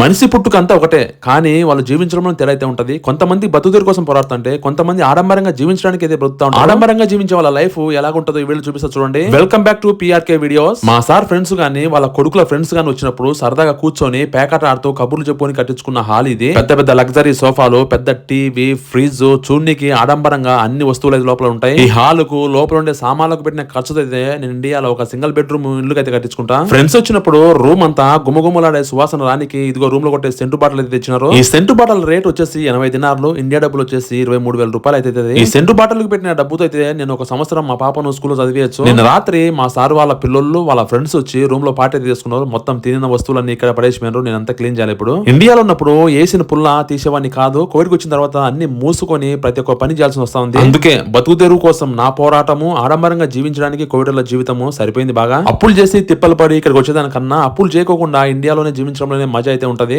మనిషి పుట్టుకంతా ఒకటే కానీ వాళ్ళు జీవించడంలో తేడా అయితే ఉంటది. కొంతమంది బతుకుదేరు కోసం పోరాడుతుంటే కొంతమంది ఆడంబరంగా జీవించడానికి అయితే బ్రతుకుతా ఉంటారు. ఆడంబరంగా జీవించే వాళ్ళ లైఫ్ ఎలాగుంటుందో ఈ వీళ్ళు చూపిస్తా చూడండి. Welcome back to PRK videos మా సార్ ఫ్రెండ్స్ గానీ వాళ్ళ కొడుకుల ఫ్రెండ్స్ గానీ వచ్చినప్పుడు సరదాగా కూర్చొని పేకాట ఆడుతూ కబుర్లు చెప్పుకొని కట్టించుకున్న హాల్ ఇది. పెద్ద పెద్ద లగ్జరీ సోఫాలు పెద్ద టీవీ ఫ్రిడ్జ్ చూడనికి ఆడంబరంగా అన్ని వస్తువులు అయితే లోపల ఉంటాయి. ఈ హాల్కు లోపల ఉండే సామాన్లకు పెట్టిన ఖర్చు అయితే నేను ఇండియాలో ఒక సింగిల్ బెడ్రూమ్ ఇల్లు అయితే కట్టించుకుంటా. ఫ్రెండ్స్ వచ్చినప్పుడు రూమ్ అంతా గుమగుమలాడే సువాసన రానికి ఇదిగో రూమ్లో కొట్టే సెంటు బాటలు అయితే తెచ్చినారు? ఈ సెంటు బాటల రేట్ వచ్చేసి ఎనభై దినార్లు ఇండియా డబ్బులు వచ్చేసి ఇరవై మూడు వేల రూపాయలు అయితే. ఈ సెంటు బాటలకు పెట్టిన డబ్బుతో అయితే నేను ఒక సంవత్సరం మా పాపను స్కూల్లో చదివేయచ్చు. నిన్న రాత్రి మా సార్ వాళ్ళ పిల్లలు వాళ్ళ ఫ్రెండ్స్ వచ్చి రూమ్లో పార్టీ తీసుకున్నారు మొత్తం తినిన వస్తువులన్నీ ఇక్కడ పడేసిపోయినారు. నేను అంతా క్లీన్ చేయాలి ఇప్పుడు. ఇండియాలో ఉన్నప్పుడు వేసిన పుల్ల తీసేవాడిని కాదు. కోవిడ్కి వచ్చిన తర్వాత అన్ని మూసుకొని ప్రతి ఒక్క పని చేయాల్సి వస్తా ఉంది. అందుకే బతుకు తెరువు కోసం నా పోరాటము ఆడంబరంగా జీవించడానికి కోవిడ్లో జీవితము సరిపోయింది బాగా. అప్పులు చేసి తిప్పలు పడి ఇక్కడికి వచ్చేదానికన్నా అప్పులు చేయకోకుండా ఇండియాలోనే జీవించడంలోనే మజా అయితే ఉంటది